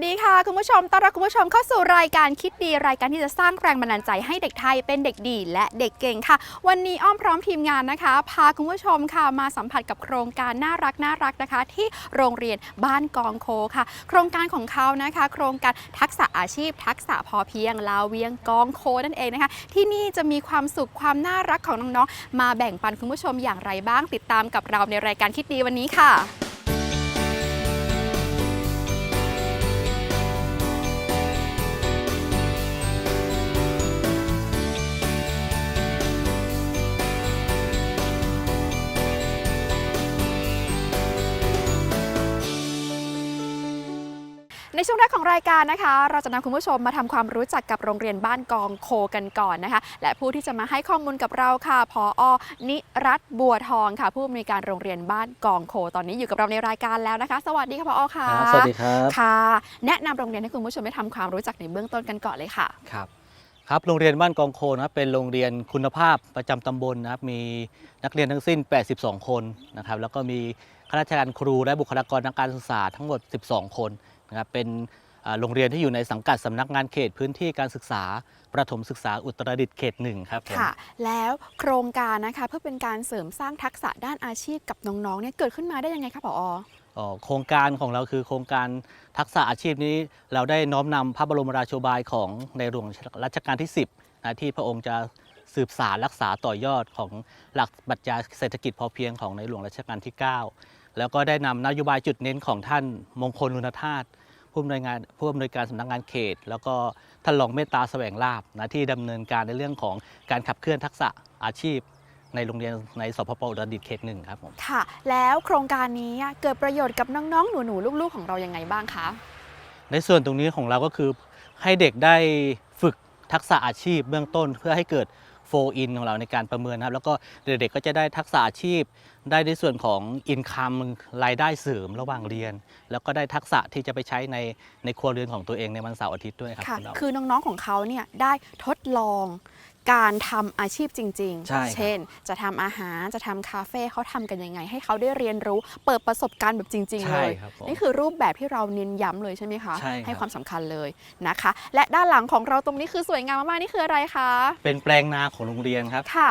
สวัสดีค่ะ คุณผู้ชมต้อนรับคุณผู้ชมเข้าสู่รายการคิดดีรายการที่จะสร้างแรงบันดาลใจให้เด็กไทยเป็นเด็กดีและเด็กเก่งค่ะ วันนี้อ้อมพร้อมทีมงานนะคะ พาคุณผู้ชมค่ะมาสัมผัสกับโครงการน่ารักน่ารักนะคะ ที่โรงเรียนบ้านกองโคค่ะ โครงการของเขานะคะ โครงการทักษะอาชีพ ทักษะพอเพียงลาวเวียงกองโคนั่นเองนะคะ ที่นี่จะมีความสุขความน่ารักของน้องๆ มาแบ่งปันคุณผู้ชมอย่างไรบ้างติดตามกับเราในรายการคิดดีวันนี้ค่ะ ในช่วงแรกของรายการนะคะ เราจะนำคุณผู้ชมมาทำความรู้จักกับโรงเรียนบ้านกองโคกันก่อนนะคะ และผู้ที่จะมาให้ข้อมูลกับเราค่ะพออนิรัตน์บัวทองค่ะ ผู้อำนวยการโรงเรียนบ้านกองโค ตอนนี้อยู่กับเราในรายการแล้วนะคะ สวัสดีค่ะพออค่ะครับสวัสดีครับค่ะ แนะนำโรงเรียนให้คุณผู้ชมได้ทำความรู้จักในเบื้องต้นกันก่อนเลยค่ะครับครับโรงเรียนบ้านกองโคนะครับเป็นโรงเรียนคุณภาพประจำตำบลนะครับมีนักเรียนทั้งสิ้น 82 คนนะครับแล้วก็มีข้าราชการครูและบุคลากรทางการศึกษาทั้งหมด 12 คน นะครับเป็นอ่าโรงเรียนที่อยู่ในสังกัดสำนักงานเขตพื้นที่การศึกษา ประถมศึกษาอุตรดิตถ์เขตหนึ่งครับผมค่ะ แล้วโครงการนะคะเพื่อเป็นการเสริมสร้างทักษะด้านอาชีพกับน้องๆเนี่ยเกิดขึ้นมาได้ยังไงคะผออ๋อโครงการของเราคือโครงการทักษะอาชีพนี้เราได้น้อมนำพระบรมราโชบายของในหลวงรัชกาลที่ 10นะที่พระองค์จะสืบสารรักษาต่อยอดของหลักปรัชญาเศรษฐกิจพอเพียงของในหลวงรัชกาลที่ 9 แล้วก็ได้นำนโยบายจุดเน้นของท่านมงคลลุนธาตุ ผู้อำนวยงานผู้อำนวยการสำนักงานเขต แล้วก็ท่านรองเมตตาแสวงลาบนะที่ดำเนินการในเรื่องของการขับเคลื่อนทักษะอาชีพ ในโรงเรียนในสพปอุตรดิตถ์เขตหนึ่งครับผมค่ะ แล้วโครงการนี้เกิดประโยชน์กับน้องๆ หนูๆ ลูกๆ ของเรายังไงบ้างคะ ในส่วนตรงนี้ของเราก็คือให้เด็กได้ฝึกทักษะอาชีพเบื้องต้นเพื่อให้เกิด โฟอินของเราในการประเมินนะครับ แล้วก็เด็กๆก็จะได้ทักษะอาชีพ ได้ในส่วนของอินคัมรายได้เสริมระหว่างเรียน แล้วก็ได้ทักษะที่จะไปใช้ในในครัวเรือนของตัวเองในวันเสาร์อาทิตย์ด้วยครับค่ะณเราคือน้องๆของเขาเนี่ยได้ทดลอง การทำอาชีพจริง ใช่ครับเช่น จะทำอาหารจะทำคาเฟ่เขาทำกันยังไง ให้เขาได้เรียนรู้ เปิดประสบการณ์แบบจริง ๆ เลใช่ย ครับผม นี่คือรูปแบบที่เราเน้นย้ำเลยใช่ไหมคะใช่ครับ ความสำคัญเลยนะคะ และด้านหลังของเราตรงนี้คือสวยงามมากๆนี่คืออะไรคะ เป็นแปลงนาของโรงเรียนครับค่ะ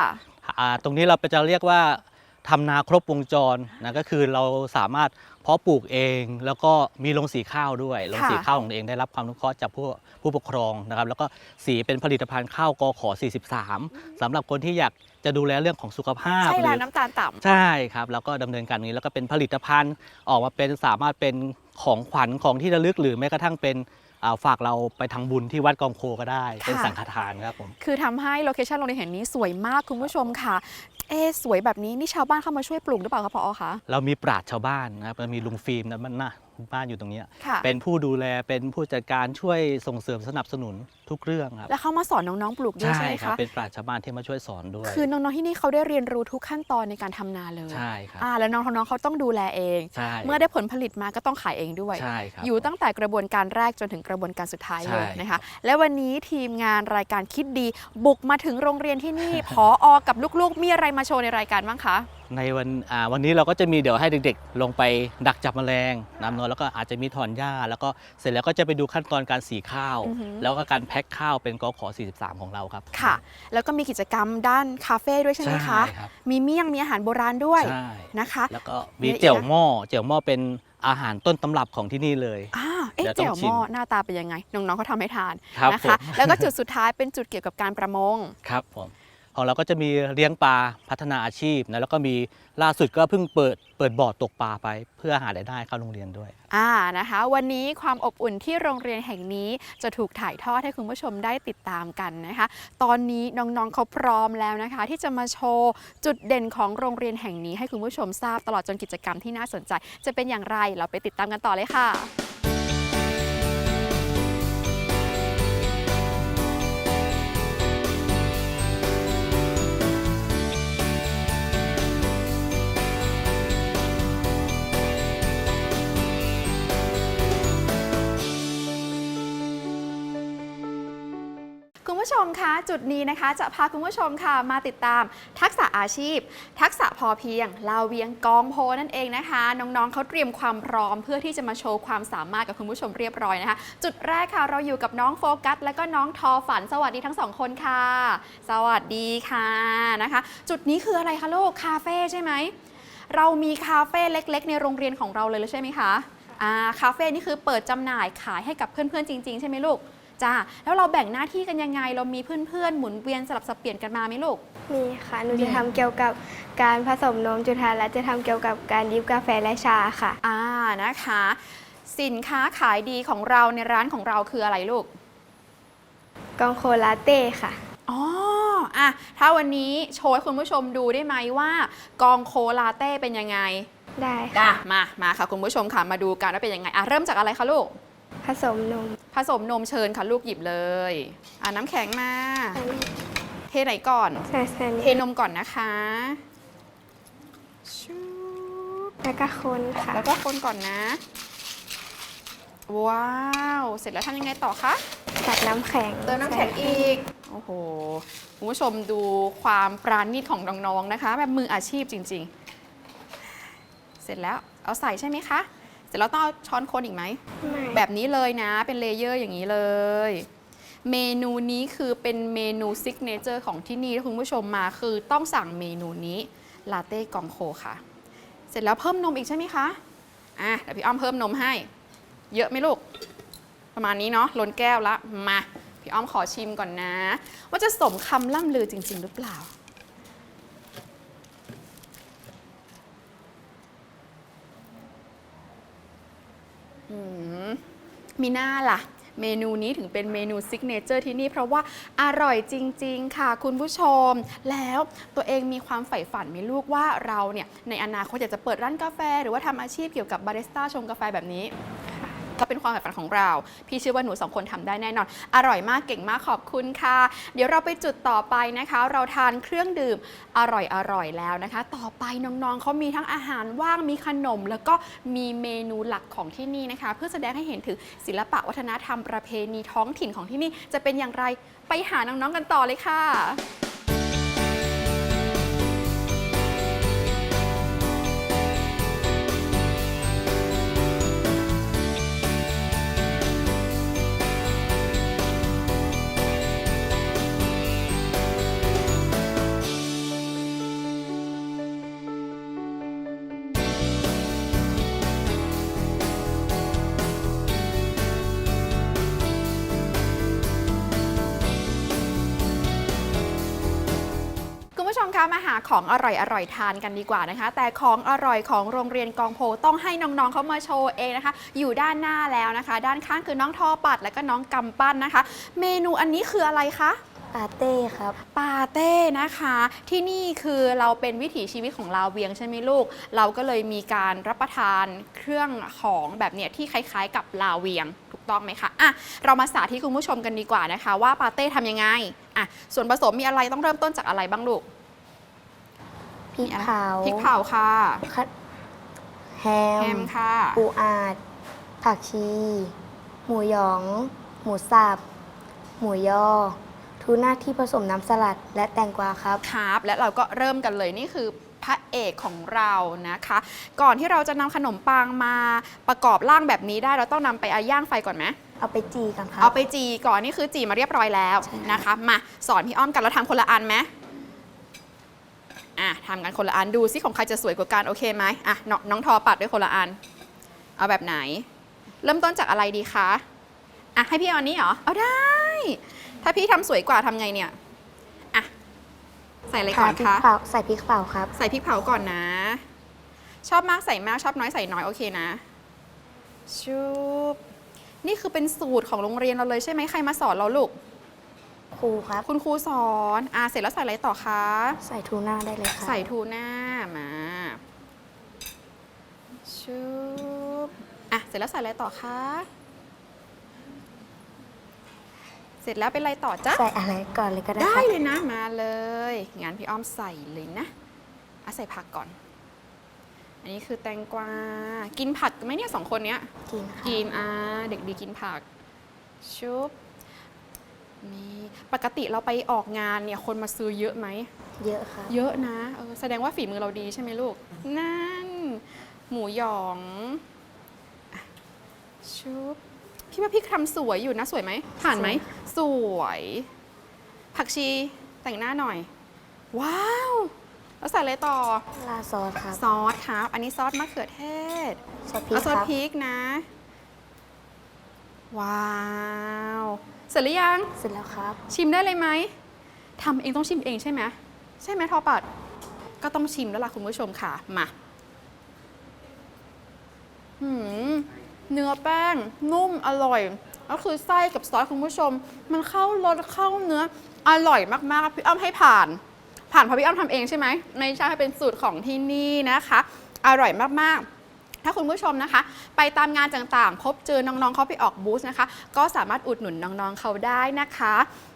อ่าตรงนี้เราจะเรียกว่า ทำนาครบวงจรนะก็คือเราสามารถเพาะปลูกเอง แล้วก็มีโรงสีข้าวด้วยโรงสีค่ะข้าวของตัวเองได้รับความอนุเคราะห์จากผู้ผู้ปกครองนะครับ แล้วก็สีเป็นผลิตภัณฑ์ข้าวกขอ 43สำหรับคนที่อยากจะดูแลเรื่องของสุขภาพใช่หแล้วรือน้ำตาลต่ำใช่ครับ แล้วก็ดำเนินการนี้แล้วก็เป็นผลิตภัณฑ์ออกมาเป็นสามารถเป็นของขวัญของที่ระลึกหรือแม้กระทั่งเป็นอ่า ฝากเราไปทำบุญที่วัดกองโคก็ได้ เป็นค่ะสังฆทานครับผม คือทำให้โลเคชันโรงเรียนแห่งนี้สวยมากคุณผู้ชมค่ะ เอ๊ะสวยแบบนี้นี่ชาวบ้านเข้ามาช่วยปลูกหรือเปล่าคะพอคะ เรามีปราชญ์ชาวบ้านนะครับเรามีลุงฟิล์มนะมันนะ บ้านอยู่ตรงเนี้ยค่ะ เป็นผู้ดูแลเป็นผู้จัดการช่วยส่งเสริมสนับสนุนทุกเรื่องครับแล้วเขามาสอนน้องๆปลูกด้วยใช่ไหมครับคะ เป็นปราชญ์ชาวบ้านที่มาช่วยสอนด้วย คือน้องๆที่นี่เขาได้เรียนรู้ทุกขั้นตอนในการทำนาเลยใช่ครับอ่าแล้วน้องๆเขาต้องดูแลเอง ใช่เมื่อได้ผลผลิตมาก็ต้องขายเองด้วย ใช่ครับ อยู่ตั้งแต่กระบวนการแรกจนถึงกระบวนการสุดท้ายเลยใช่นะคะและวันนี้ทีมงานรายการคิดดี บุกมาถึงโรงเรียนที่นี่ พออกับลูกๆ มีอะไรมาโชว์ในรายการบ้างคะ ในวันอ่าวันนี้เราก็จะมีเดี๋ยวให้เด็กๆ ลงไปดักจับแมลงนำนวลแล้วก็อาจจะมีถอนหญ้า แล้วก็เสร็จแล้วก็จะไปดูขั้นตอนการสีข้าวอือหือแล้วก็การแพ็คข้าวเป็นกขอ 43 ของเราครับ ค่ะ แล้วก็มีกิจกรรมด้านคาเฟ่ด้วยใช่ไหมคะใช่ครับมีเมี่ยงมีอาหารโบราณด้วยใช่นะคะ แล้วก็มีมีอะไรอีกเจียวนะหม้อเจียวหม้อเป็นอาหารต้นตำรับของที่นี่เลยอ่าเอ๊ะเดี๋ยวต้เจีองยวหชิมม้อหน้าตาเป็นยังไง น้องๆเขาทำให้ทานครับนะผคะมแล้วก็จุดสุดท้ายเป็นจุดเกี่ยวกับการประมงครับผม ของเราก็จะมีเลี้ยงปลาพัฒนาอาชีพนะแล้วก็มีล่าสุดก็เพิ่งเปิดเปิดบ่อตกปลาไป เพื่อหารายได้เข้าโรงเรียนด้วยอ่านะคะ วันนี้ความอบอุ่นที่โรงเรียนแห่งนี้จะถูกถ่ายทอดให้คุณผู้ชมได้ติดตามกันนะคะ ตอนนี้น้องๆเขาพร้อมแล้วนะคะ ที่จะมาโชว์จุดเด่นของโรงเรียนแห่งนี้ให้คุณผู้ชมทราบตลอดจนกิจกรรมที่น่าสนใจ จะเป็นอย่างไรเราไปติดตามกันต่อเลยค่ะ ผู้ชมคะจุดนี้นะคะ จะพาคุณผู้ชมค่ะมาติดตามทักษะอาชีพ ทักษะพอเพียง ลาวเวียงกองโพนั่นเองนะคะ น้องๆเขาเตรียมความพร้อม เพื่อที่จะมาโชว์ความสามารถกับคุณผู้ชมเรียบร้อยนะคะ จุดแรกค่ะเราอยู่กับน้องโฟกัส และก็น้องทอฝันสวัสดีทั้งสองคนค่ะ สวัสดีค่ะนะคะ จุดนี้คืออะไรคะลูกคาเฟ่ใช่ไหมเรามีคาเฟ่เล็ก ๆ ในโรงเรียนของเราเลยใช่ไหมคะอ่าคาเฟ่นี่คือเปิดจำหน่ายขายให้กับเพื่อนๆจริง ๆ ใช่ไหมลูก จ้าแล้วเราแบ่งหน้าที่กันยังไง เรามีเพื่อนๆหมุนเวียนสลับสับเปลี่ยนกันมาไหมลูก มีค่ะ หนูมี จะทำเกี่ยวกับการผสมนมจุฬาและจะทำเกี่ยวกับการดริบกาแฟและชาค่ะ อ่านะคะ สินค้าขายดีของเราในร้านของเราคืออะไรลูก กองโคลาเต้ค่ะ อ๋ออะถ้าวันนี้โชว์ให้คุณผู้ชมดูได้ไหมว่า กองโคลาเต้เป็นยังไงได้อะค่ะมา มาค่ะคุณผู้ชมค่ะ มาดูกันว่าเป็นยังไงอะเริ่มจากอะไรคะลูกผ สมนมผสมนมเชิญค่ะลูกหยิบเลยอะน้ำแข็งมาอันนี้เทไหนก่อน ใส่ใส่เทนมก่อนนะคะชูบแล้วก็คนค่ะ แล้วก็คนก่อนนะ ว้าว เสร็จแล้วทำยังไงต่อคะตัดน้ำแข็งเติมน้ำแข็งอีก โอ้โหคุณผู้ชมดูความปราณีตของน้องๆนะคะ แบบมืออาชีพจริง ๆ เสร็จแล้วเอาใส่ใช่ไหมคะ เสร็จแล้วต้องเอาช้อนคนอีกไหมไม่แบบนี้เลยนะ เป็นเลเยอร์อย่างนี้เลย เมนูนี้คือเป็นเมนูซิกเนเจอร์ของที่นี่ถ้าคุณผู้ชมมาคือต้องสั่งเมนูนี้ลาเต้กองโคค่ะ เสร็จแล้วเพิ่มนมอีกใช่ไหมคะ อะเดี๋ยวพี่อ้อมเพิ่มนมให้ เยอะไหมลูก ประมาณนี้เนาะ ล้นแก้วละ มา พี่อ้อมขอชิมก่อนนะ ว่าจะสมคำล่ำลือจริง ๆ หรือเปล่า อืม มีหน้าล่ะ เมนูนี้ถึงเป็นเมนูซิกเนเจอร์ที่นี่ เพราะว่าอร่อยจริง ๆ ค่ะ คุณผู้ชม แล้วตัวเองมีความใฝ่ฝันไหมลูกว่าเราเนี่ยในอนาคตอยากจะเปิดร้านกาแฟ หรือว่าทำอาชีพเกี่ยวกับบาริสต้าชงกาแฟแบบนี้ ก็เป็นความฝ่ฝันของเรา พี่เชื่อว่าหนูสองคนทำได้แน่นอน อร่อยมากเก่งมากขอบคุณค่ะ เดี๋ยวเราไปจุดต่อไปนะคะ เราทานเครื่องดื่มอร่อยอร่อยแล้วนะคะ ต่อไปน้องๆเขามีทั้งอาหารว่างมีขนม แล้วก็มีเมนูหลักของที่นี่นะคะ เพื่อแสดงให้เห็นถึงศิลปะวัฒนธรรมประเพณีท้องถิ่นของที่นี่จะเป็นอย่างไรไปหาน้องๆกันต่อเลยค่ะ คุณผู้ชมคะมาหาของอร่อยอร่อยทานกันดีกว่านะคะ แต่ของอร่อยของโรงเรียนกองโพต้องให้น้องๆเขามาโชว์เองนะคะ อยู่ด้านหน้าแล้วนะคะ ด้านข้างคือน้องทอปัดและก็น้องกำปั้นนะคะ เมนูอันนี้คืออะไรคะปาเต้ครับ ปาเต้นะคะ ที่นี่คือเราเป็นวิถีชีวิตของลาวเวียงใช่ไหมลูก เราก็เลยมีการรับประทานเครื่องของแบบเนี้ยที่คล้ายๆ กับลาวเวียงถูกต้องไหมคะอะเรามาสาธิตคุณผู้ชมกันดีกว่านะคะ ว่าปาเต้ทำยังไงอะส่วนผสมมีอะไรต้องเริ่มต้นจากอะไรบ้างลูกพ ริกเผาพริกเผาค่ะคัดแฮแฮมมค่ะปูอาด ผักชี หมูหยอง หมูสับ หมูยอ ทูน่าที่ผสมน้ำสลัด และแตงกวาครับ ครับ และเราก็เริ่มกันเลยนี่คือพระเอกของเรานะคะ ก่อนที่เราจะนำขนมปังมาประกอบร่างแบบนี้ได้เราต้องนำไปอาย่างไฟก่อนไหม เอาไปจีกันครับ เอาไปจีก่อนนี่คือจีมาเรียบร้อยแล้วใช่ค่ะนะคะ มาสอนพี่อ้อมกันแล้วทำคนละอันไหม อะทำกันคนละอันดูซิของใครจะสวยกว่ากันโอเคไหมอะนองน้องทอปัดด้วยคนละอัน เอาแบบไหน เริ่มต้นจากอะไรดีคะอะให้พี่เอาอันนี้เหรอเอาได้ ถ้าพี่ทำสวยกว่าทำไงเนี่ยอะใส่อะไรก่อนพริกคะเผาใส่พริกเผาครับ ใส่พริกเผาก่อนนะ ชอบมากใส่มากชอบน้อยใส่น้อยโอเคนะชุบนี่คือเป็นสูตรของโรงเรียนเราเลยใช่ไหมใครมาสอนเราลูก ครูครับ คุณครูสอนอ่าเสร็จแล้วใส่อะไรต่อคะ ใส่ทูน่าได้เลยครับใส่ทูน่ามาชุบอะเสร็จแล้วใส่อะไรต่อคะ เสร็จแล้วเป็นอะไรต่อจ๊ะ ใส่อะไรก่อนเลยก็ได้ได้ครับเลยนะมาเลยงั้นพี่อ้อมใส่เลยนะอะใส่ผักก่อน อันนี้คือแตงกวา กินผักไหมเนี่ยสองคนเนี้ย กินครับกินอ่าเด็กดีกินผัก ชุบ นี่ปกติเราไปออกงานเนี่ยคนมาซื้อเยอะไหม เยอะครับเยอะนะเออแสดงว่าฝีมือเราดีใช่ไหมลูก นั่น หมูหยองอะชุบพี่ว่าพี่ทำสวยอยู่นะสวยไหม ผ่านไหม สวย ผักชีแต่งหน้าหน่อย ว้าว แล้วใส่อะไรต่อ ลาซอสครับ ซอสครับ อันนี้ซอสมะเขือเทศซอสพริกเอาซอสครับพริกนะ ว้าว เสร็จหรือยัง เสร็จแล้วครับ ชิมได้เลยไหมทำเองต้องชิมเองใช่ไหมใช่ไหมทอปัด ก็ต้องชิมแล้วล่ะคุณผู้ชมค่ะ มาหืมเนื้อแป้ง นุ่มอร่อย ก็คือไส้กับซอสคุณผู้ชม มันเข้ารสเข้าเนื้ออร่อยมากๆพี่อ้อมให้ผ่าน ผ่านเพราะพี่อ้อมทำเองใช่ไหมไม่ใช่เป็นสูตรของที่นี่นะคะ อร่อยมากๆ ถ้าคุณผู้ชมนะคะ ไปตามงานต่างๆ พบเจอน้องๆเขาไปออกบูธนะคะ ก็สามารถอุดหนุนน้องๆเขาได้นะคะ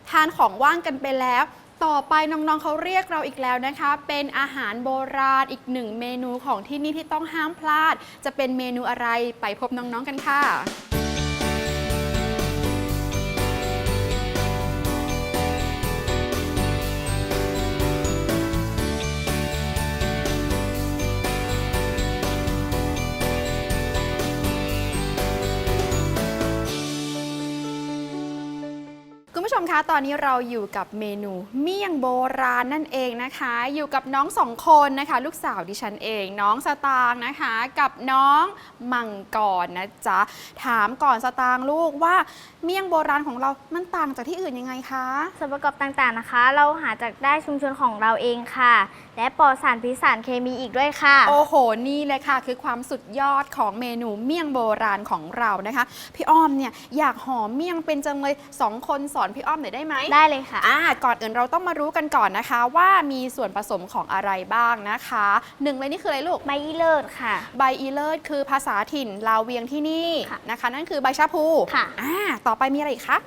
ทานของว่างกันไปแล้ว ต่อไปน้องๆเขาเรียกเราอีกแล้วนะคะ เป็นอาหารโบราณอีกหนึ่งเมนูของที่นี่ที่ต้องห้ามพลาด จะเป็นเมนูอะไรไปพบน้องๆกันค่ะ มคะ ตอนนี้เราอยู่กับเมนูเมี่ยงโบราณนั่นเองนะคะ อยู่กับน้องสองคนนะคะ ลูกสาวดิฉันเอง น้องสตางค์นะคะ กับน้องมังกรนะจ๊ะ ถามก่อนสตางค์ลูกว่าเมี่ยงโบราณของเรา มันต่างจากที่อื่นยังไงคะ ส่วนประกอบต่างๆนะคะ เราหาจากได้ชุมชนของเราเองค่ะ และปลอดสารพิษสารเคมีอีกด้วยค่ะ โอ้โห นี่เลยค่ะ คือความสุดยอดของเมนูเมี่ยงโบราณของเรานะคะ พี่อ้อมเนี่ยอยากหอมเมี่ยงเป็นจังเลยสองคนสอนพี่อ้อมหน่อยได้ไหมได้เลยค่ะ อ่าก่อนอื่นเราต้องมารู้กันก่อนนะคะ ว่ามีส่วนผสมของอะไรบ้างนะคะหนึ่งเลยนี่คืออะไรลูก ใบยี่เลิศค่ะ ใบอีเลิศคือภาษาถิ่นลาวเวียงที่นี่ค่ะนะคะ นั่นคือใบชะพูค่ะ อ่าต่อไปมีอะไรอีกคะ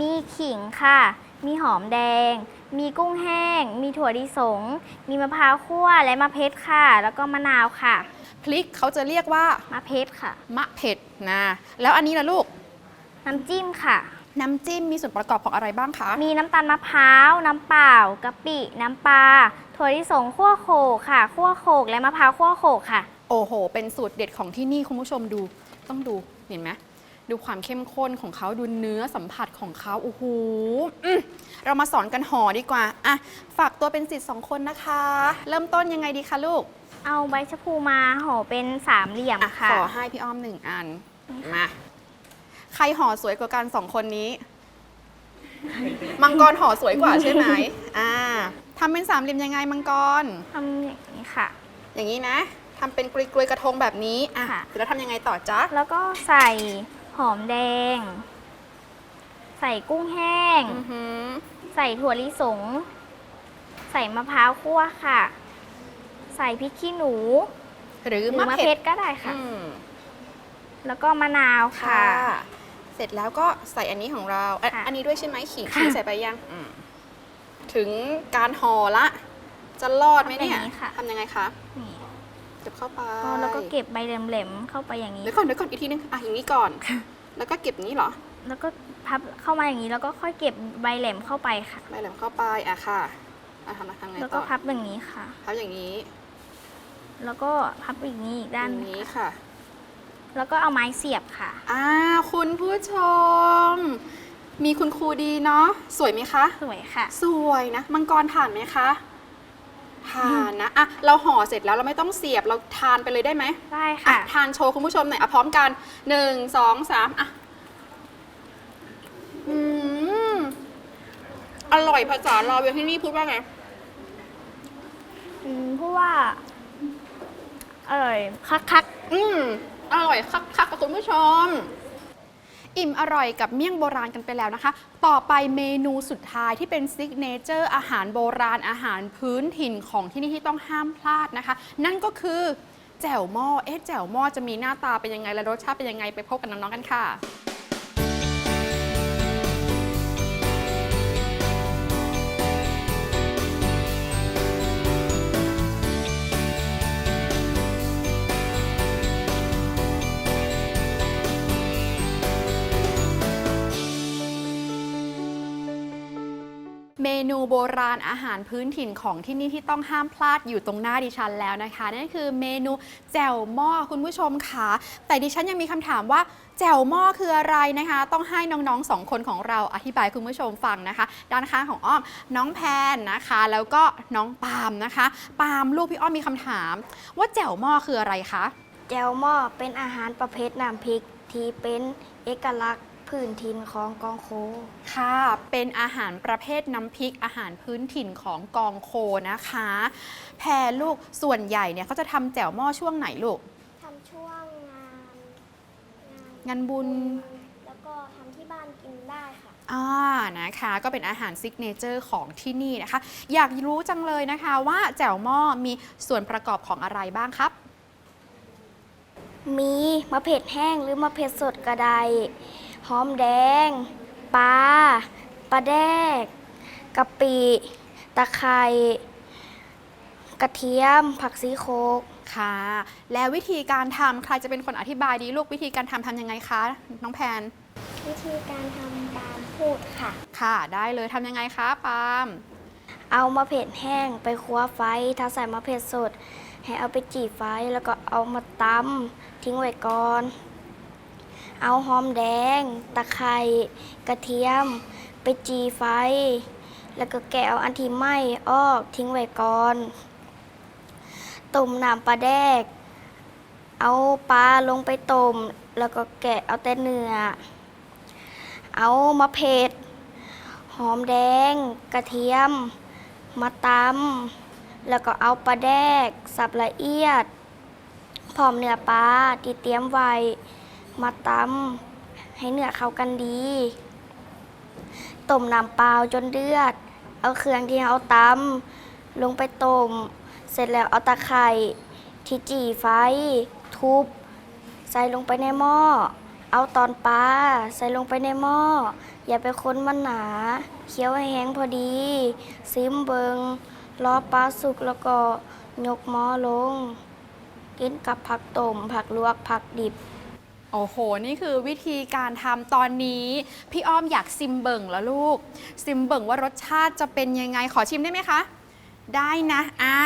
มีขิงค่ะ มีหอมแดง มีกุ้งแห้ง มีถั่วลิสง มีมะพร้าวคั่วและมะเพชรค่ะ แล้วก็มะนาวค่ะ พริกเขาจะเรียกว่ามะเพชรค่ะ มะเผ็ดนะ แล้วอันนี้ล่ะลูก น้ำจิ้มค่ะ น้ำจิ้มมีส่วนประกอบของอะไรบ้างคะ มีน้ำตาลมะพร้าว น้ำเปล่ากะปิ น้ำปลา ถั่วลิสงคั่วโขลกค่ะ คั่วโขลกและมะพร้าวคั่วโขลกค่ะ โอ้โห เป็นสูตรเด็ดของที่นี่คุณผู้ชมดู ต้องดู เห็นไหม ดูความเข้มข้นของเขาดูเนื้อสัมผัสของเขาโอ้โหอืมเรามาสอนกันห่อดีกว่าอะฝากตัวเป็นสิทธิ์สองคนนะคะ เริ่มต้นยังไงดีคะลูกเอาใบชะพูมาห่อเป็นสามเหลี่ยมอะค่ะขอให้พี่อ้อมหนึ่งอันมาใครห่อสวยกว่ากันสองคนนี้ มังกรห่อสวยกว่าใช่ไหมอ่าทำเป็นสามเหลี่ยมยังไงมังกรทำอย่างนี้ค่ะ อย่างนี้นะทำเป็นกลวยๆกระทงแบบนี้อะค่ะแล้วทำยังไงต่อจ๊ะ แล้วก็ใส่ หอมแดง ใส่กุ้งแห้ง อือหือใส่ถั่วลิสง ใส่มะพร้าวคั่วค่ะ ใส่พริกขี้หนูหรือหรือมะมะเผ็เผ็ดดก็ได้ค่ะ อืมแล้วก็มะนาวค่ะ เสร็จแล้วก็ใส่อันนี้ของเราอะค่ะอันนี้ด้วยใช่ไหมขิงค่ะ ขิงใส่ไปยังอืมถึงการห่อละ จะรอดไหมเนี่ยทำยังไงคะ นี่ เก็บเข้าไปก็แล้วก็เก็บใบแหลมๆเข้าไปอย่างนี้ เดี๋ยวก่อนเดี๋ยวก่อนอีกทีนึงอะอย่างนี้ก่อน แล้วก็เก็บอย่างนี้เหรอ แล้วก็พับเข้ามาอย่างนี้แล้วก็ค่อยเก็บใบแหลมเข้าไปค่ะ ใบแหลมเข้าไปอะค่ะอะทำทำไงแล้วต่ก็อพับอย่างนี้ค่ะ พับอย่างนี้แล้วก็พับอีกนี้อีกอด้านย่างนี้ค่ะ แล้วก็เอาไม้เสียบค่ะ อ่าคุณผู้ชม มีคุณครูดีเนาะสวยไหมคะ สวยค่ะ สวยนะ มังกรผ่านไหมคะ ผ่านนะอะเราห่อเสร็จแล้วเราไม่ต้องเสียบเราทานไปเลยได้ไหมได้อะค่ะ ทานโชว์คุณผู้ชมหน่อยอะพร้อมกันหนึ่งสองสามอะอืมอร่อยภาษาเราวเวียงที่นี่พูดว่าไง อืมเพราะว่า อร่อย คักอืมอร่อยคักๆกับคุณผู้ชม อิ่มอร่อยกับเมี่ยงโบราณกันไปแล้วนะคะ ต่อไปเมนูสุดท้ายที่เป็นซิกเนเจอร์อาหารโบราณอาหารพื้นถิ่นของที่นี่ที่ต้องห้ามพลาดนะคะ นั่นก็คือแจ่วหม้อ เอ๊ะแจ่วหม้อจะมีหน้าตาเป็นยังไงและรสชาติเป็นยังไงไปพบกับน้องๆกันค่ะ นูโบราณอาหารพื้นถิ่นของที่นี่ที่ต้องห้ามพลาดอยู่ตรงหน้าดิฉันแล้วนะคะนั่นคือเมนูแจ่วหม้อคุณผู้ชมค่ะแต่ดิฉันยังมีคำถามว่าแจ่วหม้อคืออะไรนะคะ ต้องให้น้องๆสองคนของเราอธิบายคุณผู้ชมฟังนะคะ ด้านข้างของอ้อมน้องแพนนะคะ แล้วก็น้องปาล์มนะคะ ปาล์มลูกพี่อ้อมมีคำถาม ว่าแจ่วหม้อคืออะไรคะแจ่วหม้อเป็นอาหารประเภทน้ำพริกที่เป็นเอกลักษณ์ พื้นถิ่นของกองโค ค่ะ เป็นอาหารประเภทน้ำพริกอาหารพื้นถิ่นของกองโคนะคะ แพรลูกส่วนใหญ่เนี่ยเขาจะทำแจ่วหม้อช่วงไหนลูก ทำช่วงงานงานบุญ แล้วก็ทำที่บ้านกินได้ค่ะ อ่านะคะก็เป็นอาหารซิกเนเจอร์ของที่นี่นะคะ อยากรู้จังเลยนะคะว่าแจ่วหม้อมีส่วนประกอบของอะไรบ้างครับ มีมะเผ็ดแห้งหรือมะเผ็ดสดกระได หอมแดง ปลา ปลาแดกกะปิ ตะไคร้กระเทียม ผักซีโคก ค่ะ แล้ววิธีการทำใครจะเป็นคนอธิบายดีลูกวิธีการทำทำยังไงคะ น้องแพน วิธีการทำตามพูดค่ะ ค่ะ ได้เลยทำยังไงคะปาล์มเอามะเผ็ดแห้งไปคั่วไฟถ้าใส่มะเผ็ดสด ให้เอาไปจี่ไฟแล้วก็เอามาตำทิ้งไว้ก่อน เอาหอมแดง ตะไคร้กระเทียมไปไปจีไฟ แล้วก็แกะเอาอันที่ไหม้ออกทิ้งไว้ก่อนต้มน้ำปลาแดก เอาปลาลงไปต้ม แล้วก็แกะเอาแต่เนื้อ เอามาเผ็ด หอมแดง กระเทียม มาตำแล้วก็เอาปลาแดก สับละเอียด พร้อมเนื้อปลาที่เตรียมไว้ มาตำให้เนื้อเข้ากันดี ต้มน้ำเปล่าจนเดือด เอาเครื่องที่เอาตำลงไปต้ม เสร็จแล้วเอาตะไคร่ที่จี่ไฟ ทุบ ใส่ลงไปในหม้อ เอาตอนปลาใส่ลงไปในหม้อ อย่าไปค้นมันหนา เคี้ยวให้แห้งพอดี ซิมเบิงรอปลาสุกแล้วก็ยกหม้อลง กินกับผักต้มผักลวกผักดิบ โอ้โห นี่คือวิธีการทำตอนนี้ พี่อ้อมอยากซิมเบิ่งแล้วลูก ซิมเบิ่งว่ารสชาติจะเป็นยังไง ขอชิมได้ไหมคะ ได้นะอ่า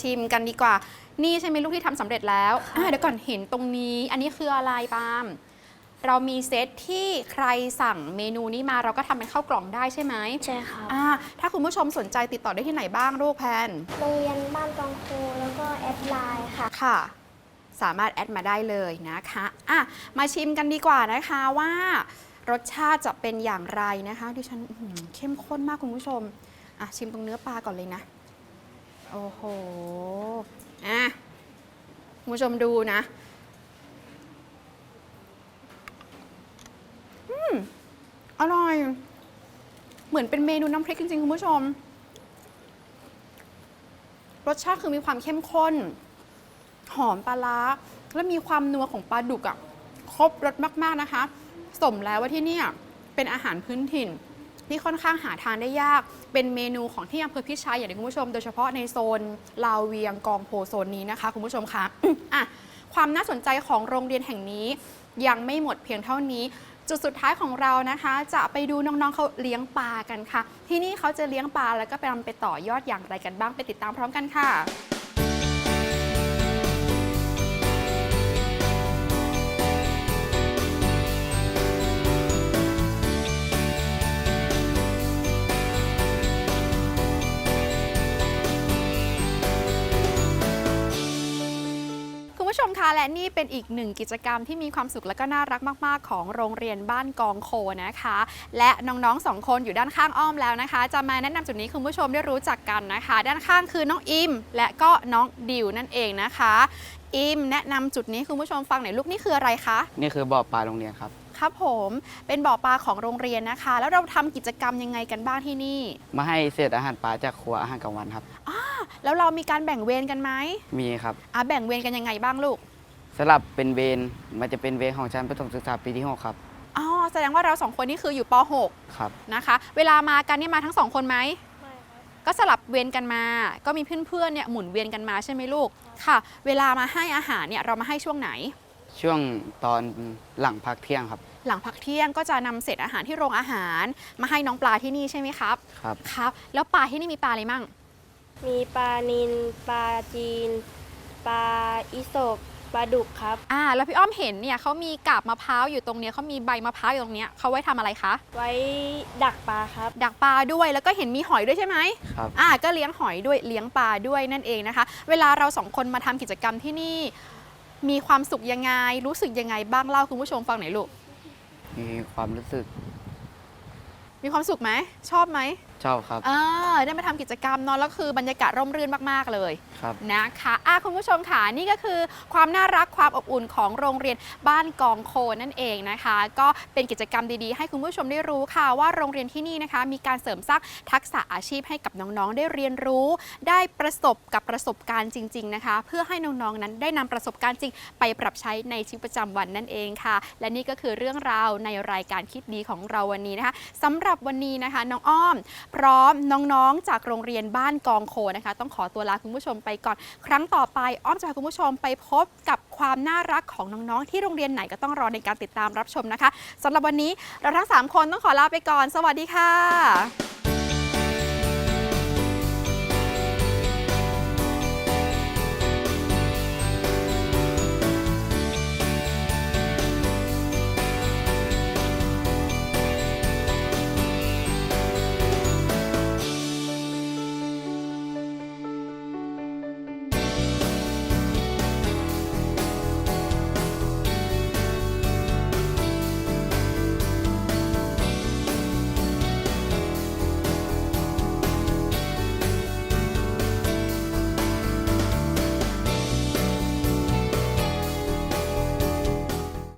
ชิมกันดีกว่า นี่ใช่ไหมลูกที่ทำสำเร็จแล้วอ่าเดี๋ยวก่อนเห็นตรงนี้ อันนี้คืออะไรปาล์มเรามีเซตที่ใครสั่งเมนูนี้มาเราก็ทำเป็นข้าวกล่องได้ใช่ไหมใช่ครับอ่าถ้าคุณผู้ชมสนใจติดต่อได้ที่ไหนบ้างลูกแพนโรงเรียนบ้านกองโคแล้วก็แอดไลน์ค่ะค่ะ สามารถแอดมาได้เลยนะคะอะมาชิมกันดีกว่านะคะว่ารสชาติจะเป็นอย่างไรนะคะดิฉันเข้มข้นมากคุณผู้ชมอะชิมตรงเนื้อปลาก่อนเลยนะ โอ้โหอะคุณผู้ชมดูนะอืมอร่อย เหมือนเป็นเมนูน้ำพริกจริงๆ คุณผู้ชม รสชาติคือมีความเข้มข้น หอมปลาร้าและมีความนัวของปลาดุกอะครบรสมากๆนะคะ สมแล้วว่าที่นี่เป็นอาหารพื้นถิ่นที่ค่อนข้างหาทานได้ยาก เป็นเมนูของที่อำเภอพิชัยอย่างที่คุณผู้ชม โดยเฉพาะในโซนลาวเวียงกองโพโซนนี้นะคะ คุณผู้ชมคะอะความน่าสนใจของโรงเรียนแห่งนี้ยังไม่หมดเพียงเท่านี้ จุดสุดท้ายของเรานะคะ จะไปดูน้องๆเขาเลี้ยงปลากันค่ะ ที่นี่เขาจะเลี้ยงปลาแล้วก็ไปนำไปต่อยอดอย่างไรกันบ้างไปติดตามพร้อมกันค่ะ และนี่เป็นอีกหนึ่งกิจกรรมที่มีความสุขและก็น่ารักมากๆ ของโรงเรียนบ้านกองโคนะคะ และน้องๆสองคนอยู่ด้านข้างอ้อมแล้วนะคะ จะมาแนะนำจุดนี้คุณผู้ชมได้รู้จักกันนะคะ ด้านข้างคือน้องอิม และก็น้องดิวนั่นเองนะคะ อิมแนะนำจุดนี้คุณผู้ชมฟังหน่อยลูกนี่คืออะไรคะนี่คือบ่อปลาโรงเรียนครับครับผมเป็นบ่อปลาของโรงเรียนนะคะ แล้วเราทำกิจกรรมยังไงกันบ้างที่นี่ มาให้เศษอาหารปลาจากครัวอาหารกลางวันครับแล้วเรามีการแบ่งเวรกันไหมมีครับอะแบ่งเวรกันยังไงบ้างลูก สลับเป็นเวรมันจะเป็นเวรของชั้นประถมศึกษาปีที่6ครับอ๋อแสดงว่าเราสองคนนี่คืออยู่ป .6 ครับ นะคะ เวลามากันนี่มาทั้งสองคนไหมก็สลับเวรกันมา ก็มีเพื่อนๆเนี่ยหมุนเวียนกันมาใช่ไหมลูก ค่ะ เวลามาให้อาหารเนี่ยเรามาให้ช่วงไหน ช่วงตอนหลังพักเที่ยงครับ หลังพักเที่ยงก็จะนำเศษอาหารที่โรงอาหาร มาให้น้องปลาที่นี่ใช่ไหมครับ ครับ ครับ แล้วปลาที่นี่มีปลาอะไรมั่ง มีปลานินปลาจีน ปลาอิโศก ปลาดุกครับ อ่า แล้วพี่อ้อมเห็นเนี่ยเขามีกาบมะพร้าวอยู่ตรงเนี้ยเขามีใบมะพร้าวอยู่ตรงเนี้ยเขาไว้ทำอะไรคะ ไว้ดักปลาครับ ดักปลาด้วยแล้วก็เห็นมีหอยด้วยใช่ไหมครับ อ่า ก็เลี้ยงหอยด้วยเลี้ยงปลาด้วยนั่นเองนะคะ เวลาเราสองคนมาทำกิจกรรมที่นี่ มีความสุขยังไง รู้สึกยังไงบ้างเล่าคุณผู้ชมฟังหน่อยลูก มีความรู้สึก มีความสุขไหมชอบไหม ชอบครับ เออได้มาทำกิจกรรมเนอะแล้วคือบรรยากาศร่มรื่นมาก ๆ เลย ครับ นะคะอะคุณผู้ชมค่ะ นี่ก็คือความน่ารักความอบอุ่นของโรงเรียนบ้านกองโคนั่นเองนะคะ ก็เป็นกิจกรรมดีๆ ให้คุณผู้ชมได้รู้ค่ะ ว่าโรงเรียนที่นี่นะคะ มีการเสริมสร้างทักษะอาชีพให้กับน้องๆ ได้เรียนรู้ ได้ประสบกับประสบการณ์จริง ๆ นะคะ เพื่อให้น้องๆ นั้นได้นำประสบการณ์จริง ไปปรับใช้ในชีวิตประจำวันนั่นเองค่ะ และนี่ก็คือเรื่องราวในรายการคิดดีของเราวันนี้นะคะสำหรับวันนี้นะคะน้องอ้อมพร้อมน้องๆจากโรงเรียนบ้านกองโคนะคะ ต้องขอตัวลาคุณผู้ชมไปก่อน ครั้งต่อไปอ้อมจะพาคุณผู้ชมไปพบกับความน่ารักของน้องๆ ที่โรงเรียนไหนก็ต้องรอในการติดตามรับชมนะคะสำหรับวันนี้เราทั้ง 3 คนต้องขอลาไปก่อน สวัสดีค่ะ